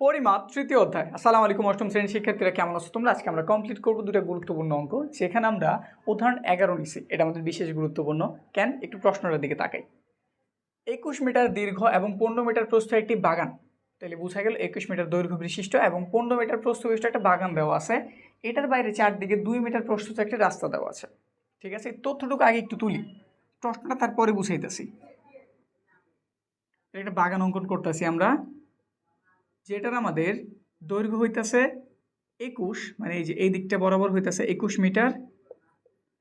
পরিমাপ তৃতীয় অধ্যায়। আসসালামু আলাইকুম, অষ্টম শ্রেণির শিক্ষার্থীরা কেমন আছো তোমরা? আজকে আমরা কমপ্লিট করব দুটো গুরুত্বপূর্ণ অঙ্ক, যেখানে আমরা উদাহরণ এগারো নিছি। এটা আমাদের বিশেষ গুরুত্বপূর্ণ। কেন? একটু প্রশ্নটার দিকে তাকাই। একুশ মিটার দীর্ঘ এবং পনেরো মিটার প্রস্থ একটি বাগান। তাহলে বোঝা গেল একুশ মিটার দৈর্ঘ্য বিশিষ্ট এবং পনেরো মিটার প্রস্থ বিশিষ্ট একটা বাগান দেওয়া আছে। এটার বাইরে চারদিকে দুই মিটার প্রস্থ একটা রাস্তা দেওয়া আছে। ঠিক আছে? তথ্যটুকু আগে একটু তুলি। প্রশ্নটা তারপরে বুঝাইতেছি। একটা বাগান অঙ্কন করতেছি আমরা। যেটার আমাদের দৈর্ঘ্য হইতেছে একুশ মানে এই যে এই দিকটা বরাবর হইতেছে একুশ মিটার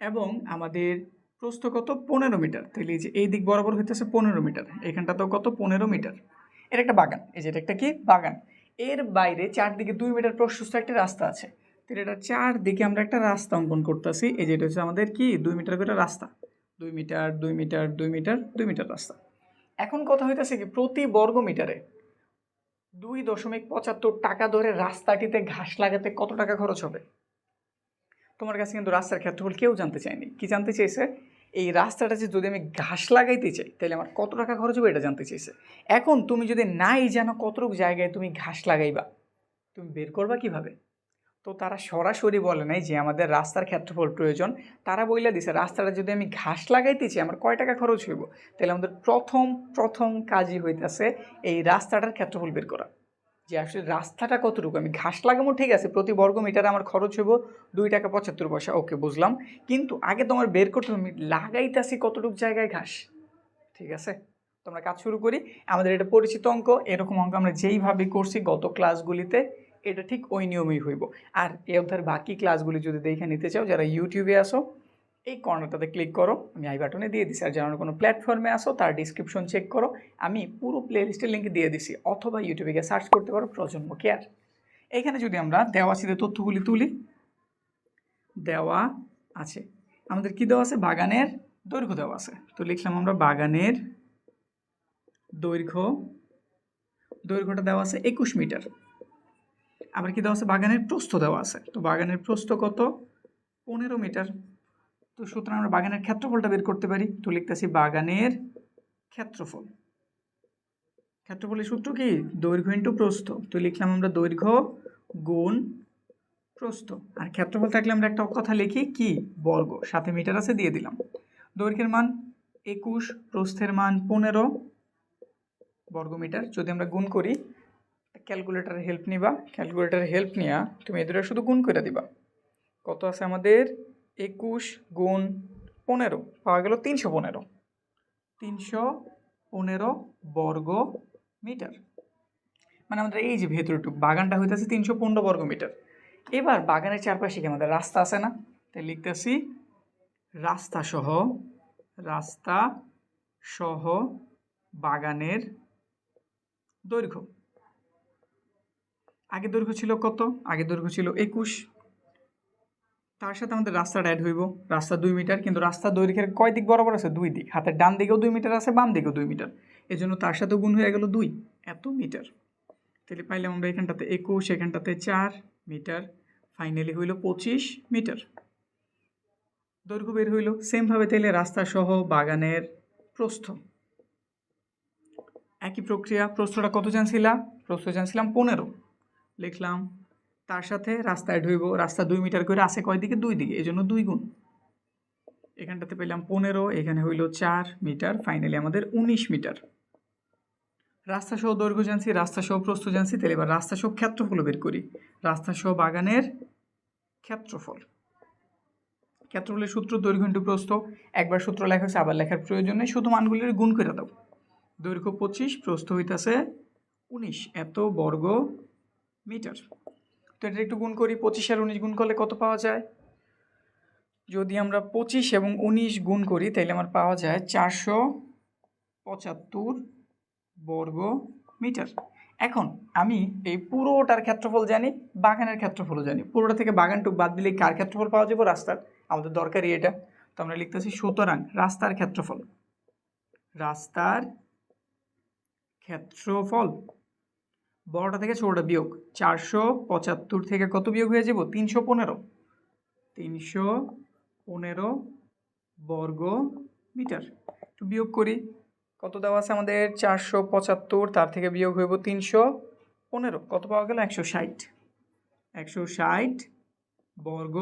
এবং আমাদের প্রস্থ কত? পনেরো মিটার। তাহলে এই যে এই দিক বরাবর হইতেছে পনেরো মিটার। এখানটা তো কত? পনেরো মিটার। এর একটা বাগান। এই যে এটা একটা কি? বাগান। এর বাইরে চারদিকে দুই মিটার প্রশস্ত একটা রাস্তা আছে। তাহলে এটা চারদিকে আমরা একটা রাস্তা অঙ্কন করতেছি। এই যে এটা হচ্ছে আমাদের কি? দুই মিটার করে রাস্তা। দুই মিটার দুই মিটার দুই মিটার দুই মিটার রাস্তা। এখন কথা হইতেছে কি? প্রতি বর্গ মিটারে দুই দশমিক পঁচাত্তর টাকা ধরে রাস্তাটিতে ঘাস লাগাতে কত টাকা খরচ হবে? তোমার কাছে কিন্তু রাস্তার ক্ষেত্রফল কেউ জানতে চায়নি। কি জানতে চেয়েছে? এই রাস্তাটা যে যদি আমি ঘাস লাগাইতে চাই, তাহলে আমার কত টাকা খরচ হবে এটা জানতে চেয়েছে। এখন তুমি যদি নাই জানো কতটুকু জায়গায় তুমি ঘাস লাগাইবা, তুমি বের করবা কীভাবে? তো তারা সরাসরি বলে নাই যে আমাদের রাস্তার ক্ষেত্রফল প্রয়োজন। তারা বইলা দিছে, রাস্তাটা যদি আমি ঘাস লাগাইতে চাই আমার কয় টাকা খরচ হইব? তাহলে আমাদের প্রথম প্রথম কাজই হইতেছে এই রাস্তাটার ক্ষেত্রফল বের করা। যে আসলে রাস্তাটা কতটুকু? আমি ঘাস লাগাবো, ঠিক আছে, প্রতি বর্গ মিটারে আমার খরচ হইব দুই টাকা পঁচাত্তর পয়সা, ওকে, বুঝলাম। কিন্তু আগে তোমার বের করতে আমি লাগাইতেছি কতটুকু জায়গায় ঘাস, ঠিক আছে? তোমরা কাজ শুরু করি। আমাদের এটা পরিচিত অঙ্ক, এরকম অঙ্ক আমরা যেইভাবে করছি গত ক্লাসগুলিতে এটা ঠিক ওই নিয়মেই হইব। আর এ অধ্যায়ের বাকি ক্লাসগুলি যদি দেখে নিতে চাও, যারা ইউটিউবে আসো এই কর্নারটাতে ক্লিক করো, আমি আই বাটনে দিয়ে দিছি। আর যারা কোনো প্ল্যাটফর্মে আসো তার ডিসক্রিপশন চেক করো। আমি পুরো প্লে লিস্টের লিঙ্ক দিয়ে দিছি। অথবা ইউটিউবে গিয়ে সার্চ করতে পারো, প্রজন্ম কেয়ার এখানে যদি আমরা দেওয়া আছে তথ্যগুলি তুলি, দেওয়া আছে। আমাদের কি দেওয়া আছে? বাগানের দৈর্ঘ্য দেওয়া আছে। তো লিখলাম আমরা বাগানের দৈর্ঘ্য, দৈর্ঘ্যটা দেওয়া আছে একুশ মিটার। আবার কি দেওয়া আছে? বাগানের প্রস্থ দেওয়া আছে। তো বাগানের প্রস্থ কত? পনেরো মিটার। তো সুতরাং আমরা বাগানের ক্ষেত্রফলটা বের করতে পারি। তো লিখতেছি বাগানের ক্ষেত্রফল। ক্ষেত্রফলের সূত্র কি? দৈর্ঘ্য ইন্টু প্রস্থ। তো লিখলাম আমরা দৈর্ঘ্য গুণ প্রস্থ। আর ক্ষেত্রফল থাকলে আমরা একটা কথা লিখি কি? বর্গ। সাথে মিটার আছে, দিয়ে দিলাম। দৈর্ঘ্যের মান একুশ, প্রস্থের মান পনেরো বর্গমিটার। যদি আমরা গুণ করি ক্যালকুলেটারের হেল্প নিবা। ক্যালকুলেটারের হেল্প নিয়া তুমি এদের শুধু গুণ করে দিবা। কত আছে আমাদের? একুশ গুণ পনেরো। পাওয়া গেল তিনশো পনেরো। তিনশো পনেরো বর্গ মিটার। মানে আমাদের এই যে ভেতরটুকু, বাগানটা হইতেছে তিনশো পনেরো বর্গ মিটার। এবার বাগানের চারপাশে কি আমাদের রাস্তা আছে না? তাই লিখতেছি, রাস্তা সহ রাস্তা সহ বাগানের দৈর্ঘ্য। আগে দৈর্ঘ্য ছিল কত? আগে দৈর্ঘ্য ছিল একুশ। তার সাথে আমাদের রাস্তাটা অ্যাড হইব। রাস্তা দুই মিটার, কিন্তু রাস্তা দৈর্ঘ্যের কয় দিক বরাবর আছে? দুই দিক। হাতের ডান দিকেও দুই মিটার আছে, বাম দিকেও দুই মিটার। এই জন্য তার সাথে গুণ হয়ে গেল দুই। এত মিটার। তাহলে পাইলাম আমরা এখানটাতে একুশ, এখানটাতে চার মিটার। ফাইনালি হইল পঁচিশ মিটার। দৈর্ঘ্য বের হইল। সেমভাবে তাইলে রাস্তা সহ বাগানের প্রস্থ। একই প্রক্রিয়া। প্রস্থটা কত জানছিলাম প্রস্থ জানছিলাম পনেরো। লিখলাম। তার সাথে রাস্তায় ঢুইব। রাস্তা দুই মিটার করে আসে কয় দিকে? দুই দিকে। এই জন্য দুই গুণ। এখানটাতে পেলাম পনেরো, এখানে হইল চার মিটার ফাইনালি আমাদের উনিশ মিটার। রাস্তা সহ দৈর্ঘ্য জানছি, রাস্তা সহ প্রস্থ জানছি, তাহলে এবার রাস্তা সহ ক্ষেত্রফল বের করি। রাস্তা সহ বাগানের ক্ষেত্রফল। ক্ষেত্রফলের সূত্র, দৈর্ঘ্য ইন্টু প্রস্থ। একবার সূত্র লেখা হচ্ছে আবার লেখার প্রয়োজন শুধু মানগুলির গুণ করে দাও। দৈর্ঘ্য পঁচিশ, প্রস্থ হইতাছে উনিশ। এত বর্গ মিটার। তো এটা একটু গুণ করি, পঁচিশ আর উনিশ গুণ করলে কত পাওয়া যায়? যদি আমরা পঁচিশ এবং উনিশ গুণ করি তাহলে আমার পাওয়া যায় চারশো পঁচাত্তর বর্গ মিটার। এখন আমি এই পুরোটার ক্ষেত্রফল জানি, বাগানের ক্ষেত্রফলও জানি। পুরোটা থেকে বাগানটুক বাদ দিলে কার ক্ষেত্রফল পাওয়া যাবে? রাস্তার। আমাদের দরকারই এটা। তো আমরা লিখতেছি সুতরাং রাস্তার ক্ষেত্রফল। রাস্তার ক্ষেত্রফল। বড়টা থেকে ছোটোটা বিয়োগ। চারশো পঁচাত্তর থেকে কত বিয়োগ হয়ে যাব? তিনশো পনেরো। তিনশো পনেরো বর্গ মিটার। একটু বিয়োগ করি। কত দেওয়া আছে আমাদের? চারশো পঁচাত্তর, তার থেকে বিয়োগ হইব তিনশো পনেরো। কত পাওয়া গেল? একশো ষাট। একশো ষাট বর্গ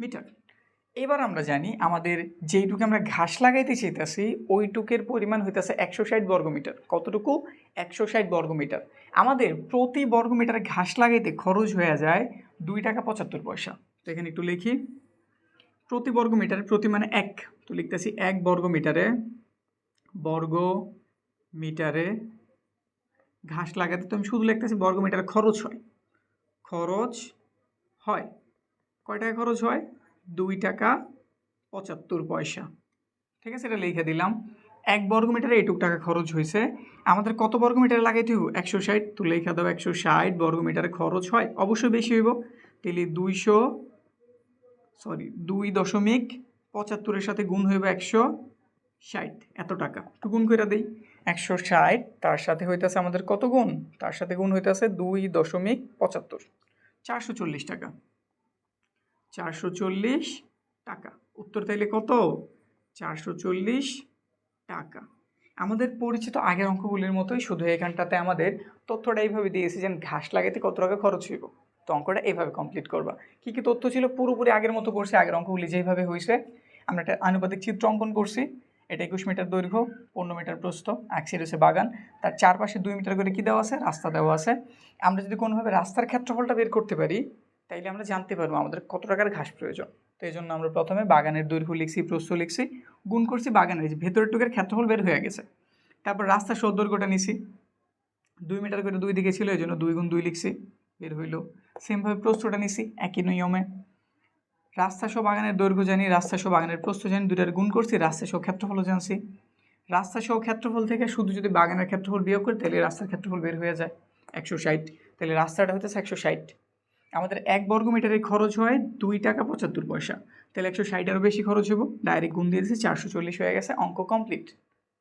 মিটার। এবার আমরা জানি আমাদের যেইটুকু আমরা ঘাস লাগাইতে চাইতেছি, ওইটুকের পরিমাণ হইতেছে একশো ষাট বর্গমিটার কতটুকু? একশো ষাট বর্গমিটার আমাদের প্রতি বর্গমিটারে ঘাস লাগাইতে খরচ হয়ে যায় দুই টাকা পঁচাত্তর পয়সা। তো এখানে একটু লিখি। প্রতি বর্গমিটারে প্রতি মানে এক। তো লিখতেছি এক বর্গমিটারে বর্গ মিটারে ঘাস লাগাতে তো আমি শুধু লিখতেছি বর্গমিটারে খরচ হয়। খরচ হয়। কয় টাকা খরচ হয়? দুই টাকা পঁচাত্তর পয়সা। ঠিক আছে, এটা লিখে দিলাম। এক বর্গমিটারে এইটুক টাকা খরচ হয়েছে। আমাদের কত বর্গমিটারে লাগাইতে হইব? একশো ষাট। তো লেখা দাও একশো ষাট বর্গমিটারে খরচ হয়। অবশ্যই বেশি হইব। তাহলে দুইশো, সরি, দুই দশমিক পঁচাত্তরের সাথে গুণ হইব একশো ষাট। এত টাকা। একটু গুণ করে দিই। একশো ষাট, তার সাথে হইতেছে আমাদের কত গুণ? তার সাথে গুণ হইতেছে দুই দশমিক পঁচাত্তর। চারশো চল্লিশ টাকা। চারশো চল্লিশ টাকা। উত্তর তাইলে কত? চারশো চল্লিশ টাকা। আমাদের পরিচিত আগের অঙ্কগুলির মতোই শুধু এখানটাতে আমাদের তথ্যটা এইভাবে দিয়েছি যে ঘাস লাগাতে কত টাকা খরচ হইব। তো অঙ্কটা এইভাবে কমপ্লিট করবা। কী কী তথ্য ছিল? পুরোপুরি আগের মতো করছে, আগের অঙ্কগুলি যেভাবে হয়েছে আমরা একটা আনুপাতিক চিত্র অঙ্কন করছি। এটা একুশ মিটার দৈর্ঘ্য, পনেরো মিটার প্রস্থ এক সাইড হচ্ছে বাগান। তার চারপাশে দুই মিটার করে কী দেওয়া আছে? রাস্তা দেওয়া আছে। আমরা যদি কোনোভাবে রাস্তার ক্ষেত্রফলটা বের করতে পারি তাইলে আমরা জানতে পারব আমাদের কত টাকার ঘাস প্রয়োজন। তো এই জন্য আমরা প্রথমে বাগানের দৈর্ঘ্য লিখছি, প্রস্থ লিখছি, গুণ করছি বাগানের ভেতরের টুকের ক্ষেত্রফল বের হয়ে গেছে। তারপর রাস্তা সহ দৈর্ঘ্যটা নিছি। দুই মিটার করে দুই দিকে ছিল, এই জন্য দুই গুণ দুই লিখছি, বের হইল। সেমভাবে প্রস্থটা নিছি, একই নিয়মে। রাস্তা সহ বাগানের দৈর্ঘ্য জানি, রাস্তা সহ বাগানের প্রস্থ জানি দুটার গুণ করছি, রাস্তা সহ ক্ষেত্রফলও জানছি। রাস্তা সহ ক্ষেত্রফল থেকে শুধু যদি বাগানের ক্ষেত্রফল বিয়োগ করি তাহলে রাস্তার ক্ষেত্রফল বের হয়ে যায় একশো ষাট। তাহলে রাস্তাটা হতেছে একশো ষাট। আমাদের এক বর্গ মিটারের খরচ হয় দুই টাকা পঁচাত্তর পয়সা। তাহলে একশো ষাটেরও বেশি খরচ হব। ডাইরেক্ট গুণ দিয়ে দিয়েছি চারশো চল্লিশ হয়ে গেছে, অঙ্ক কমপ্লিট।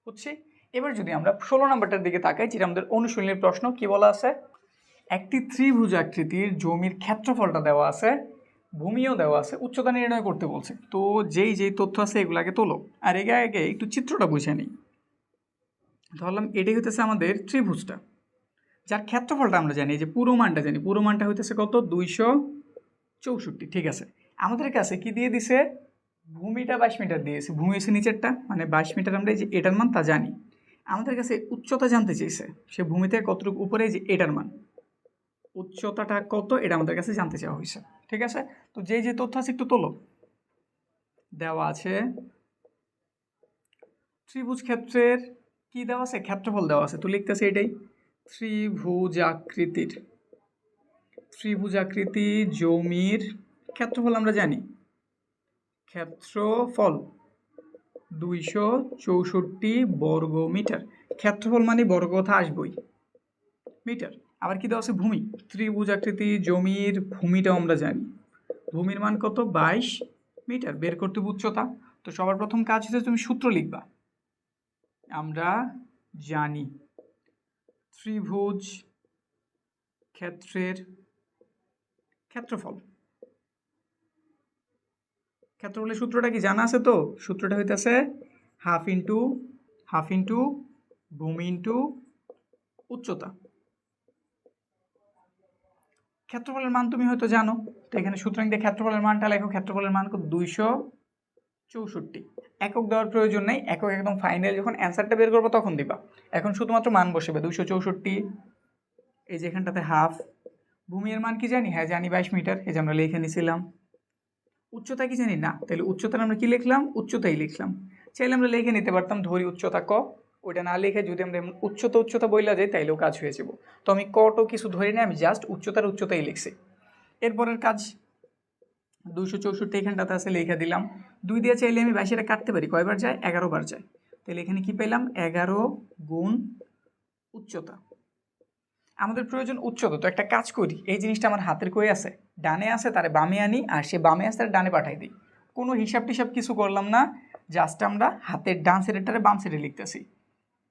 হচ্ছে, এবার যদি আমরা ষোলো নম্বরটার দিকে তাকাই, যেটা আমাদের অনুশীলনের প্রশ্ন, কি বলা আছে? একটি ত্রিভুজ আকৃতির জমির ক্ষেত্রফলটা দেওয়া আছে, ভূমিও দেওয়া আছে, উচ্চতা নির্ণয় করতে বলছে। তো যেই যেই তথ্য আছে এগুলাকে তোলো। আর এগে আগে একটু চিত্রটা বুঝে নিই। ধরলাম, এটাই হতেছে আমাদের ত্রিভুজটা। যার ক্ষেত্রফলটা আমরা জানি যে পুরো মানটা জানি, পুরো মানটা হইতেছে কত? দুইশো চৌষট্টি, ঠিক আছে। আমাদের কাছে কি দিয়ে দিছে? ভূমিটা বাইশ মিটার দিয়েছে। ভূমি হচ্ছে নিচেরটা মানে বাইশ মিটার আমরা যে এটার মান তা জানি। আমাদের কাছে উচ্চতা জানতে চেয়েছে সে ভূমিতে কতটুকু উপরে যে এটার মান। উচ্চতাটা কত এটা আমাদের কাছে জানতে চাওয়া হয়েছে ঠিক আছে? তো যে যে তথ্য আছে একটু তোলো। দেওয়া আছে, ত্রিভুজ ক্ষেত্রের কি দেওয়া আছে? ক্ষেত্রফল দেওয়া আছে, তো লিখতেছে এটাই। ত্রিভুজ আকৃতির ত্রিভুজ আকৃতি জমির ক্ষেত্রফল আমরা জানি। ক্ষেত্রফল দুইশো চৌষট্টি বর্গ মিটার। ক্ষেত্রফল মানে বর্গ কথা আসবই। মিটার। আবার কি দেওয়া আছে? ভূমি। ত্রিভুজ আকৃতি জমির ভূমিটাও আমরা জানি। ভূমির মান কত? বাইশ মিটার। বের করতে উচ্চতা। তো সবার প্রথম কাজ হচ্ছে তুমি সূত্র লিখবা। আমরা জানি। ত্রিভুজ ক্ষেত্রের ক্ষেত্রফল। ক্ষেত্রফলের সূত্রটা কি জানা আছে তো? সূত্রটা হইতেছে হাফ ইন্টু হাফ ইন্টু ভূমি ইন্টু উচ্চতা। ক্ষেত্রফলের মান তুমি হয়তো জানো। তো এখানে সুতরাং ক্ষেত্রফলের মানটা লেখো। ক্ষেত্রফলের মান দুইশো চৌষট্টি। একক দেওয়ার প্রয়োজন নেই, একক একদম ফাইনাল যখন অ্যান্সারটা বের করব তখন দিবা। এখন শুধুমাত্র মান বসবে, দুইশো চৌষট্টি, এই যে এখানটাতে হাফ ভূমির মান কি জানি? হ্যাঁ জানি, বাইশ মিটার, এই যে আমরা লিখে নিছিলাম। উচ্চতা কি জানি? না, তাহলে উচ্চতার আমরা কি লিখলাম? উচ্চতাই লিখলাম। চাইলে আমরা লিখে নিতে পারতাম, ধরি উচ্চতা ক, ওইটা না লিখে যদি আমরা উচ্চতা উচ্চতা বইলা যাই, তাইলেও কাজ হয়ে যাব। তো আমি কটো কিছু ধরে নিই, আমি জাস্ট উচ্চতার উচ্চতাই লিখছি। এরপরের কাজ দুইশো চৌষট্টি এখানটাতে আছে, লিখে দিলাম। দুই দিয়ে চাইলে আমি বাইশেটা কাটতে পারি, কয়বার যায়? এগারো বার যায়। তাহলে এখানে কি পেলাম? এগারো গুণ উচ্চতা। আমাদের প্রয়োজন উচ্চতা, তো একটা কাজ করি। এই জিনিসটা আমার হাতের কই আছে? ডানে আছে, তারে বামে আনি, আর সে বামে আছে, তার ডানে পাঠাই দিই। কোনো হিসাব টিসাব কিছু করলাম না, জাস্ট আমরা হাতের ডান সাইডেরটারে বাম সাইডে লিখতেছি।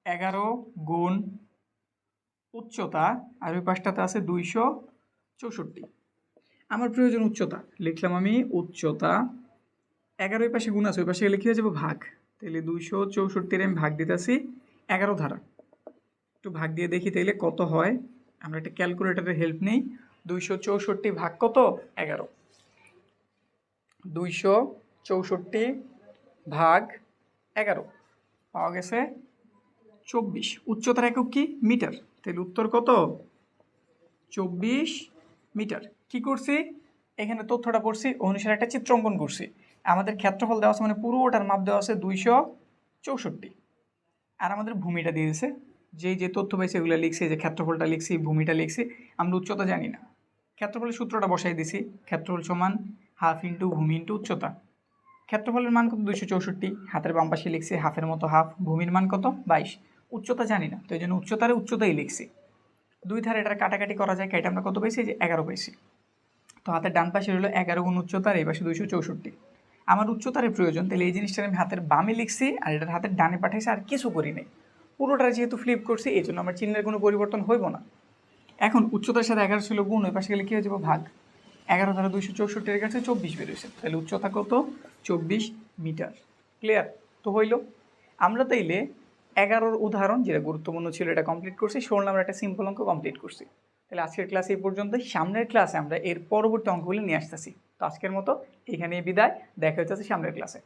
এগারো গুণ উচ্চতা, আর ওই পাশটাতে আছে দুইশো চৌষট্টি। আমার প্রয়োজন উচ্চতা। লিখলাম আমি উচ্চতা এগারো, ওই পাশে গুণ আছে, ওই পাশে গেলে কী হয়ে যাব? ভাগ। তাহলে দুইশো চৌষট্টির আমি ভাগ দিতেছি এগারো ধারা। একটু ভাগ দিয়ে দেখি তাইলে কত হয়। আমরা একটা ক্যালকুলেটরের হেল্প নিই। দুইশো চৌষট্টি ভাগ কত? এগারো। দুইশো চৌষট্টি ভাগ এগারো। পাওয়া গেছে চব্বিশ। উচ্চতার একক কি? মিটার। তাহলে উত্তর কত? চব্বিশ মিটার। কি করছি? এখানে তথ্যটা পড়ছি, অনুসারে একটা চিত্র অঙ্কন করছি। আমাদের ক্ষেত্রফল দেওয়া আছে মানে পুরোটার মাপ দেওয়া আছে দুইশো চৌষট্টি। আর আমাদের ভূমিটা দিয়ে দিয়েছে যে যে তথ্য পাইছে এগুলো লিখছি যে ক্ষেত্রফলটা লিখছি, ভূমিটা লিখছি, আমরা উচ্চতা জানি না। ক্ষেত্রফলের সূত্রটা বসাই দিছি, ক্ষেত্রফল সমান হাফ ইন্টু ভূমি ইন্টু উচ্চতা। ক্ষেত্রফলের মান কত? দুইশো চৌষট্টি। হাতের বাম পাশে লিখছি হাফের মতো হাফ, ভূমির মান কত? বাইশ। উচ্চতা জানি না, তো এই জন্য উচ্চতারে উচ্চতাই লিখছি। দুই ধারে এটার কাটাকাটি করা যায় কেটে আমরা কত পাইছি? যে এগারো পাইছি। তো হাতের ডান পাশে হলো এগারো গুণ উচ্চতার এই পাশে দুইশো চৌষট্টি। আমার উচ্চতারের প্রয়োজন, তাহলে এই জিনিসটা আমি হাতের বামে লিখছি আর এটার হাতের ডানে পাঠাইছি আর কিছু করি নাই। পুরোটা যেহেতু ফ্লিপ করছি, এই জন্য আমার চিহ্নের কোনো পরিবর্তন হইব না। এখন উচ্চতার সাথে এগারো ছিল গুণ ওই পাশে গেলে কী হয়ে যাব? ভাগ। এগারো দ্বারা দুইশো চৌষট্টির কাছে চব্বিশ বেরোয়েছে তাহলে উচ্চতা কত? চব্বিশ মিটার। ক্লিয়ার তো হইল। আমরা তাইলে এগারোর উদাহরণ, যেটা গুরুত্বপূর্ণ ছিল, এটা কমপ্লিট করছি। ষোলো আমরা একটা সিম্পল অঙ্ক কমপ্লিট করছি। তাহলে আজকের ক্লাস এই পর্যন্ত সামনের ক্লাসে আমরা এর পরবর্তী অঙ্কগুলি নিয়ে আসতেছি। তো আজকের মতো এখানেই বিদায়। দেখা হচ্ছে সামনের ক্লাসে